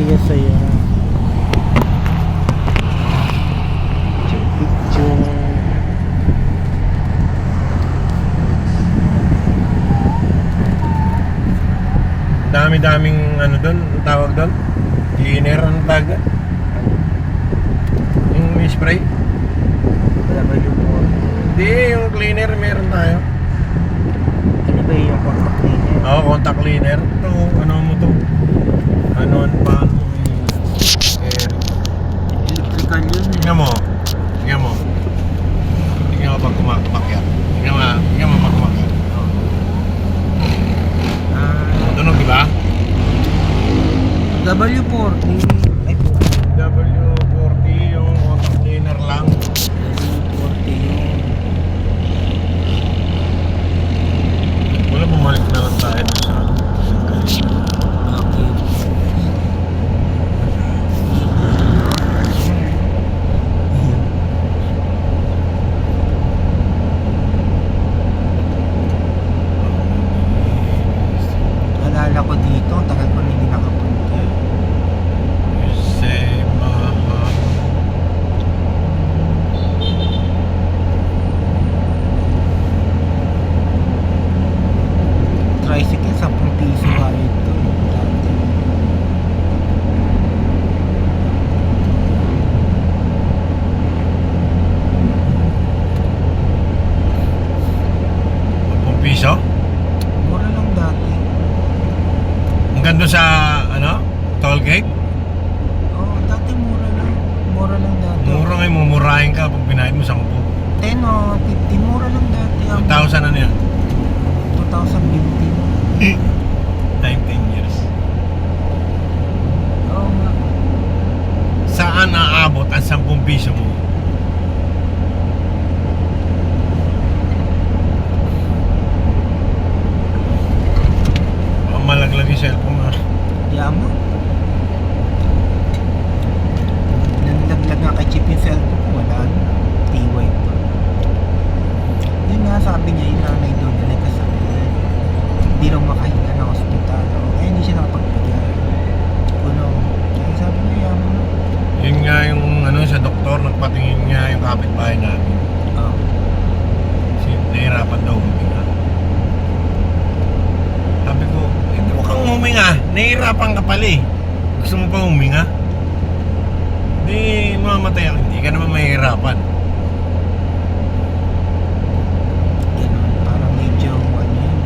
Picture, picture. Dami-daming ano doon, ang tawag doon? Cleaner, ang tawag doon? Yung may spray? Wala ba yung? Hindi, yung cleaner meron tayo. Ano ba yung contact cleaner? Oo, contact cleaner. Ito, ano mo to? Ano, ano Nahihirapan ka pala eh. Gusto mo pa huminga? Hindi mamatay ako. Hindi ka naman mahihirapan. Ganun. Parang medyo ano yun.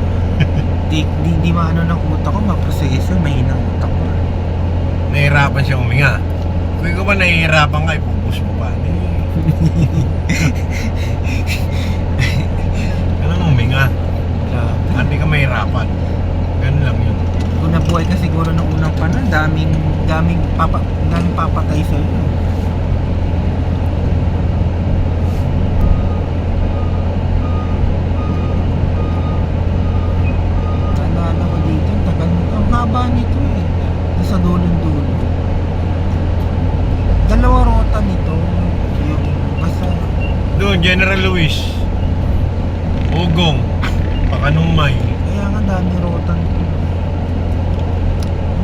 di, di, di maano ng utak ko. Maproseso. Mahina ang utak ko. Nahihirapan siya huminga. Kung ikaw ba nahihirapan ka, ipupus mo pa. Kailangan huminga. Grabe. Hindi ka mahirapan. Ganun lang yun. Kung nabuhay ka siguro ng unang panahon, daming, daming, papa, daming papatay sa iyo. Naalala ko dito, ang tagal nito. Ang haba nito eh. Nasa dulong-dulo. Dalawa rota nito. Yung basta, Doon, General Luis. Ugong. Pakanumay. kaya nga dami rota nito.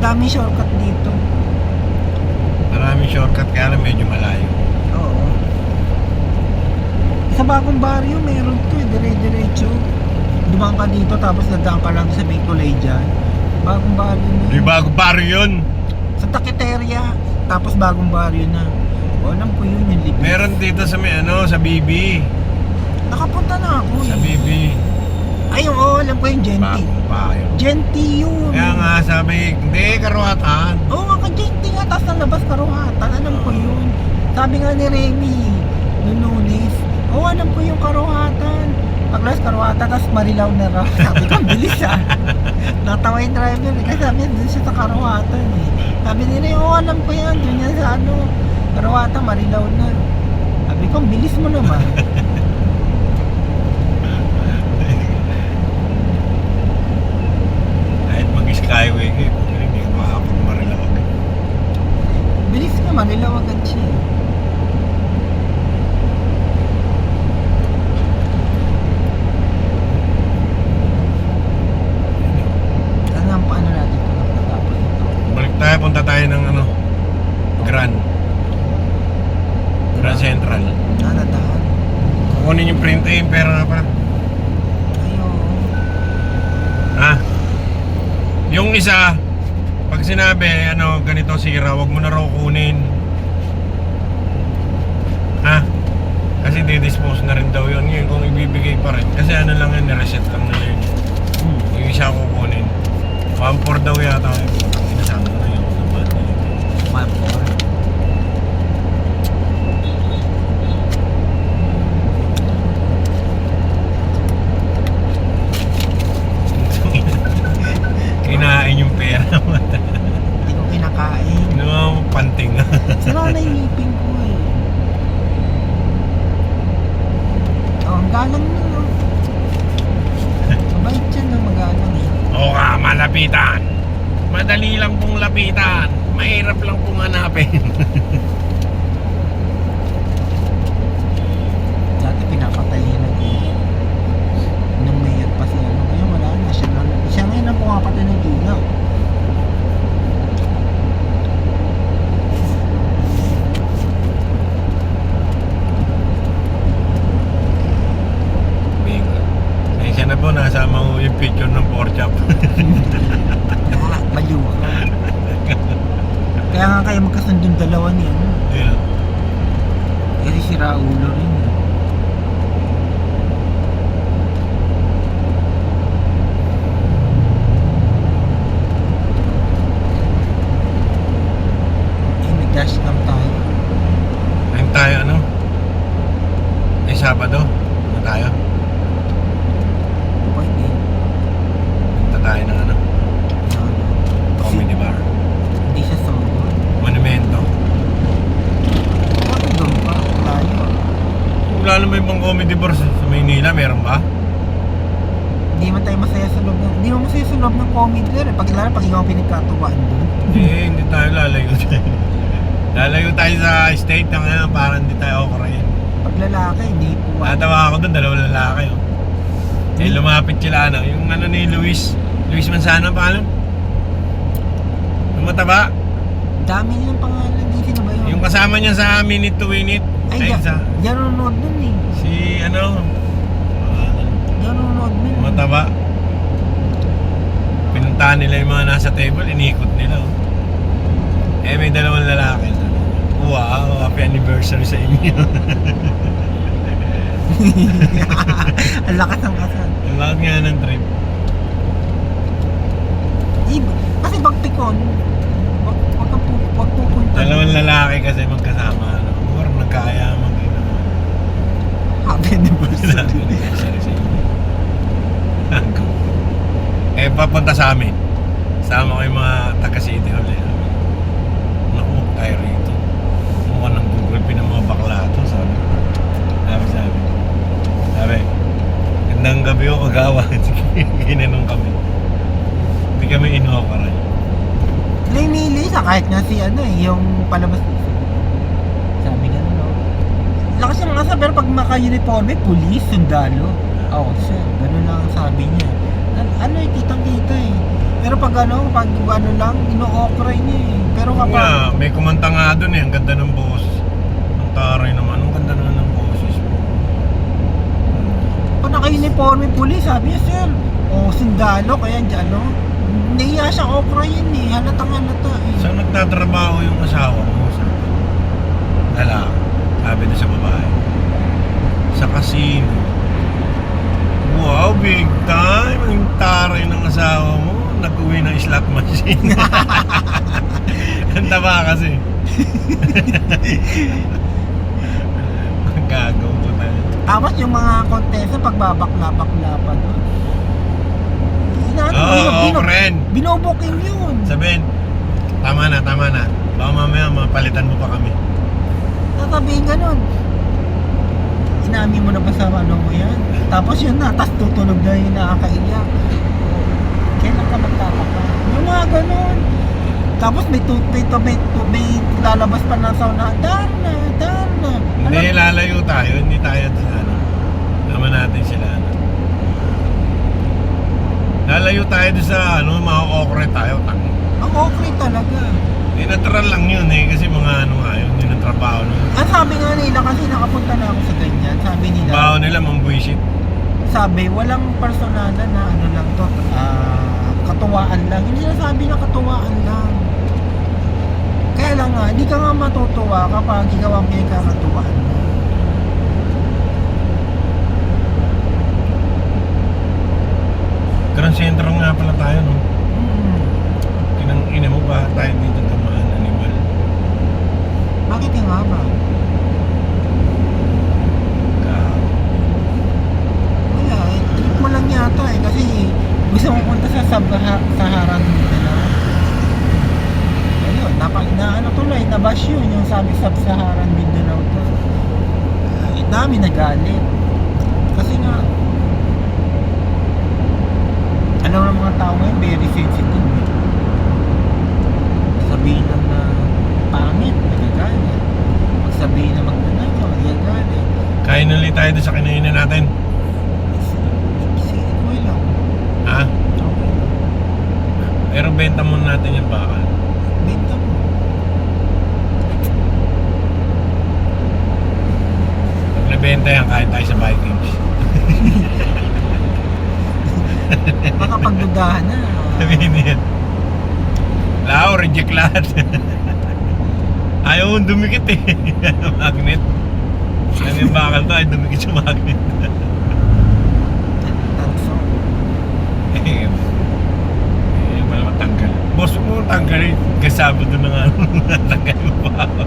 Dami shortcut dito. Maraming shortcut kaya lang medyo malayo. Oo. Sa bagong baryo, meron to eh, dire-diretso. Dumaan ka dito, tapos nadaan ka lang sa may dyan. Bagong baryo na. Di yun. bago paro yun. Sa Takiteria, tapos bagong baryo na. O, alam ko yun, yung lipi. Meron dito sa may ano, sa BB. Nakapunta na ako Sa eh. BB. Ay, oo, alam ko yung Genti. Bagong payo. Genti yun. Kaya nga sabi, hindi, karuhatan. Oo nga, ka-Genti nga, tapos nalabas karuhatan. Alam ko yun. Sabi nga ni Remy, lunes, oo, alam ko yung karuhatan. Paglas karuhatan, tapos marilaw na raw. Sabi ko, bilis ah. Natawa yung driver eh. Kasi sabi niya, dun siya sa karuhatan eh. Sabi nila, oo, alam ko yan. Dun yan sa ano, karuhatan, marilaw na. Sabi ko, bilis mo naman. Kahit mag-skyway kayo, hindi ka makakapag-marilawag. bilis nga, marilaw agad siya eh. Ano ang paano natin ito natapos ito? Balik tayo, punta tayo ng ano, Grand. Grand Central. Ah, nadahan. Kukunin yung print eh, yung pera nga pala. Ayun. Ha? Yung isa, pag sinabi, ano, ganito sira, wag mo na raw kunin. Ha? Kasi didispose na rin daw yun. Yun kung ibibigay pa rin. Kasi ano lang yun, reset lang nila yun. Hmm. Yung isa kukunin. 1-4 daw yata yun. Ang inasama na yun. Naman na yun. One four. Kinain yung pera mo. Hindi ko kinakain. Ano mo, panting. Sira na yung ngipin ko eh. Oh, ang galang na. no? Mabait siya na magalang eh. Oo ka, malapitan. Madali lang pong lapitan. Mahirap lang pong hanapin. Dati pinapatay niya ng ilaw. Nung mayor pa siya. Ano, ngayon wala na. Siya, na, siya ngayon ang pumapatay ng ilaw. Bingo. Eh, siya na po, nasama ko picture ng pork chop. Ah, baliw ka. Kaya nga kayo magkasundong dalawa niya. Ayun. Kasi si Raulo rin eh. Eh, nag-dash cam tayo. Ayun tayo, ano? Ay, Sabado. Ano tayo? Pwede. Punta tayo ng ano? Ano, Comedy bar. Hindi siya solo. Monumento. Bakit doon pa? Layo. Wala naman ibang comedy bar sa Maynila. Meron ba? Hindi man tayo masaya sa loob ng... Hindi mo masaya sa loob ng comedy there. Pag lalo, pag ikaw pinagkatuwaan doon. Eh, hindi tayo lalayo tayo. lalayo tayo sa state ng ano, para hindi tayo okra Pag lalaki, hindi po. Natawa ako doon, dalawang lalaki. Oh. Eh, lumapit sila, ano, yung ano ni Luis, Luis Manzano, pangalan? Yung mataba, Dami nilang pangalan. Hindi sino ba yun? yung kasama niya sa Minute to Win It. Ay, Ay, ya, sa, yan nanonood nun eh. si, ano, ah, Yan nanonood nun. mataba. Pinuntahan nila yung mga nasa table, inikot nila. Oh. Eh, may dalawang lalaki. Wow, happy anniversary sa inyo. Ang lakas ng kasal. Ang lahat nga ng trip. Iba. Kasi pag pikon, wag, wag, kang pu, wag pupunta. Dalawang lalaki kasi magkasama. Ano, or nagkaya mag Happy anniversary. eh, papunta sa amin. Sama ko yung mga taga-city hall. Eh. Naku, tayo rito. Mukha ng Google Pin ng mga bakla to, sabi. Sabi, sabi. Sabi, gandang gabi o kagawa. Ginanong kami. Hindi kami inoperan. Linili sa kahit nga si ano eh, yung palabas. Sabi nga Lakas yung asa pero pag maka-uniforme, police, sundalo. Oo, siya. Ganun lang ang sabi niya. An- ano eh, kitang-kita eh. Pero pag ano, pag ano lang, ino-okray niya eh. Pero kapag... may kumanta nga doon eh. Ang ganda ng boses. Ang taray naman. Ang ganda naman ng boses mo. Pag naka-uniforme police, sabi niya, sir, o sundalo, kaya dyan, ano, naiya siya okra yun eh, halatang halata eh. Saan nagtatrabaho yung asawa mo? Sa lalaki. Sabi na sa babae. Sa casino. Wow, big time! Ang taray ng asawa mo. Nag-uwi ng slot machine. Ang taba kasi. Ang gagaw ko tayo. Tapos yung mga kontesa, pagbabakla-bakla pa doon. Oo, oh, bino, friend. binoboking yun. Sabihin, tama na, tama na. Baka mamaya mapalitan mo pa kami. Sasabihin ganun. Inami mo na ba sa ano mo yan? Tapos yun na, tapos tutunog na yung nakakaiyak. Kailan ka magtataka? Yung mga ganun. Tapos may toothpaste, may, may, may lalabas pa na sound na, Darna, Darna. Hindi, lalayo tayo. Hindi tayo ano. Naman natin sila. Ano. Lalayo tayo doon sa ano, mga okre tayo. Tang. Ang okay talaga. Eh, natural lang yun eh. Kasi mga ano nga yun, yun ang trabaho nila. Ang sabi nga nila kasi nakapunta na ako sa ganyan. Sabi nila, Trabaho nila, mambuisit. sabi walang personalan na ano lang to, ah, katuwaan lang. Hindi sila sabi na katuwaan lang. Kaya lang nga, hindi ka nga matutuwa kapag ikaw ang pinagkakatuwaan mo. Grand Centro nga pala tayo, no? Hmm. Kinang ina mo ba tayo dito? Bakit nga ba? Ka Wala, eh, trip mo lang yata eh. Kasi gusto mo punta sa Sahara, Saharan Mindanao. Ayun, napa, na ano tuloy, nabash yun, yung sabi sa Saharan Mindanao to. Ay, dami nagalit. Kasi nga, alam ng mga tao ngayon, very sensitive. eh. Sabihin lang na pangit, nagagalit. Pag sabihin na magnanakaw, nagagalit. Kain ulit tayo doon sa kinainan natin. Sige, okay lang. Ha? Okay. Pero benta muna natin yung bakal. Benta mo. Pag nabenta yan, kain tayo sa Vikings. Baka pagdudahan na. Sabihin niya. Lao, reject lahat. Ayaw mong dumikit eh. magnet. Ano yung bakal to ay dumikit sa magnet. Eh, eh, wala matanggal. Boss mo tanggalin. Kasama doon na nga. Tanggal mo pa ako.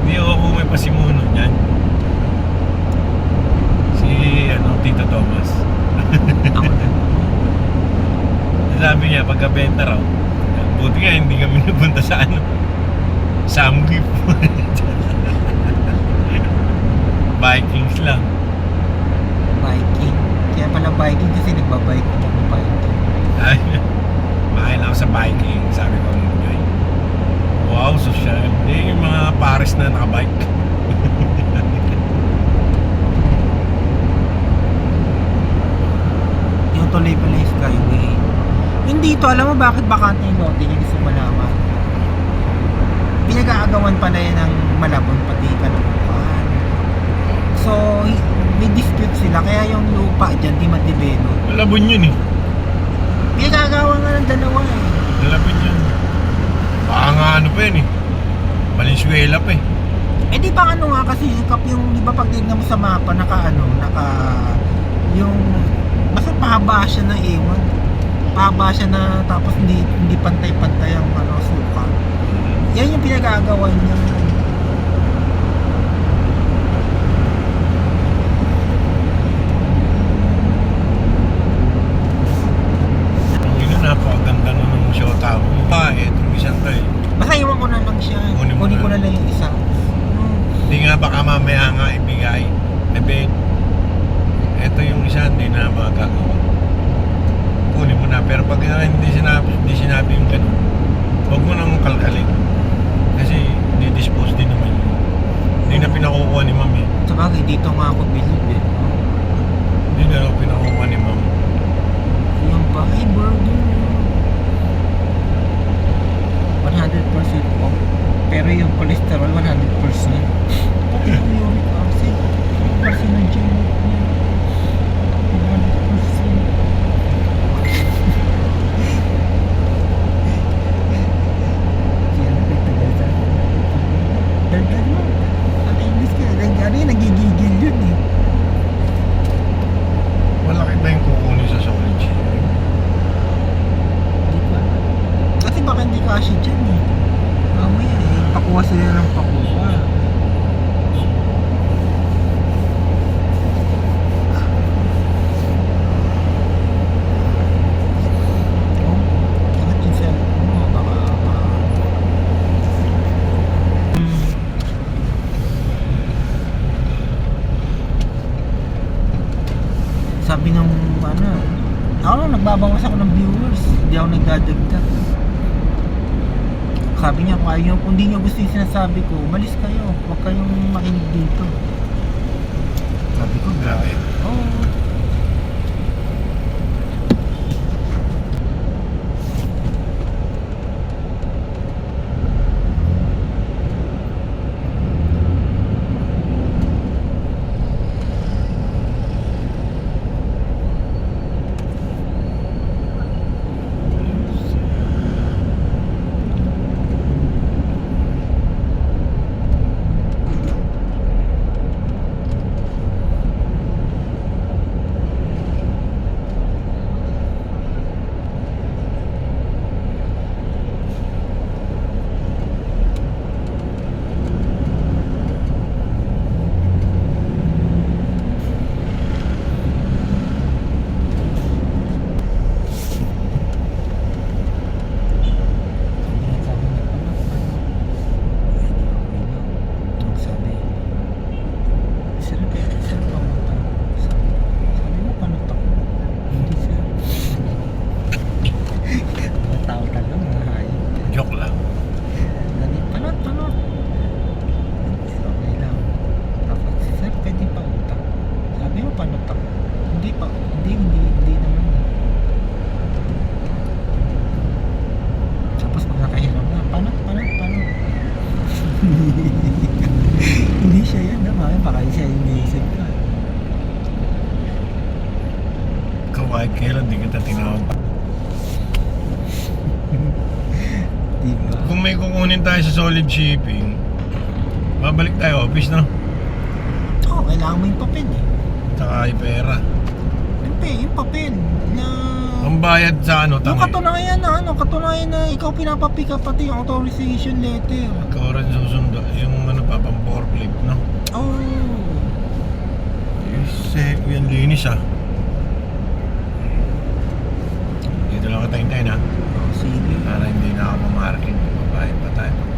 Hindi ako kung may pasimuno niyan. Si ano, Tito Thomas. Ako na. Sabi niya, pagkabenta raw, buti nga hindi kami napunta sa ano, Samgip. Vikings lang. Biking. Kaya pala biking kasi nagbabike ako ng biking. Ay, makain ako sa biking, sabi ko enjoy. Wow, social. Hindi yung pares na nakabike. Yung tuloy pala yung skyway. Hindi to, alam mo bakit bakante yung lote niya gusto malaman. Pinag-aagawan pala yan ng Malabon pati Caloocan. So, may dispute sila kaya yung lupa dyan di matibelo. Malabon yun eh. Pinag-aagawan nga ng dalawa eh. Malabon yun. Baka nga ano pa yun eh. Valenzuela pa eh. Eh di ba ano nga kasi yung kap yung di ba pag tignan mo sa mapa naka ano, naka yung basta pahaba siya na ewan. Pahaba siya na tapos hindi hindi pantay-pantay ang ano suka. Yan yung pinagagawa niya. Ang ina, napakaganda na ng shota mo. Ah, etong isang to eh. Basta iwan ko na lang siya. Kunin mo Kunin ko na. na lang yung isa. Hmm. Hindi nga baka mamaya nga ibigay. Ebe, eto yung isa, hindi na magagawa. Kunin mo na. Pero pag hindi sinabi, hindi sinabi yung ganun, huwag mo nang kalkalin. Kasi di-dispose din naman yun. Hindi na pinakukuha ni mami. Sabagay dito nga ako bilib eh. Hindi na raw pinakukuha ni mami. Yung pa, ay burger. 100% off. Pero yung cholesterol 100%. Pati yung uric acid. Carcinogenic niya. 100%. Dagdag mo. Ang English ka. Dagdag ano yun, nagigigil yun eh. Malaki ba yung kukunin sa storage? Hindi ko alam. Kasi baka hindi kasi dyan eh. Mamaya eh, pakuha sila ng pakuha. Oh, angat yung cellphone mo, baka ma- Sabi nung ano, ako lang nagbabawas ako ng hindi ako nagdadagdag. Sabi niya, kung ayaw, kung di niyo gusto yung sinasabi ko, umalis kayo. Huwag kayong makinig dito. Sabi ko, Grabe. Oo. Tayo sa solid shipping, babalik tayo office, no? Oo, kailangan mo yung papel eh. Tsaka yung pera. Siyempre, yung papel na... Ang bayad sa ano, Yung tangi. katunayan na ano, katunayan na ikaw pinapapika pati yung authorization letter. Ikaw rin susundo. Yung ano pa, pang forklift, no? Oh. Kasi, yan linis ah. Dito lang kita hintayin ha bahay pa tayo.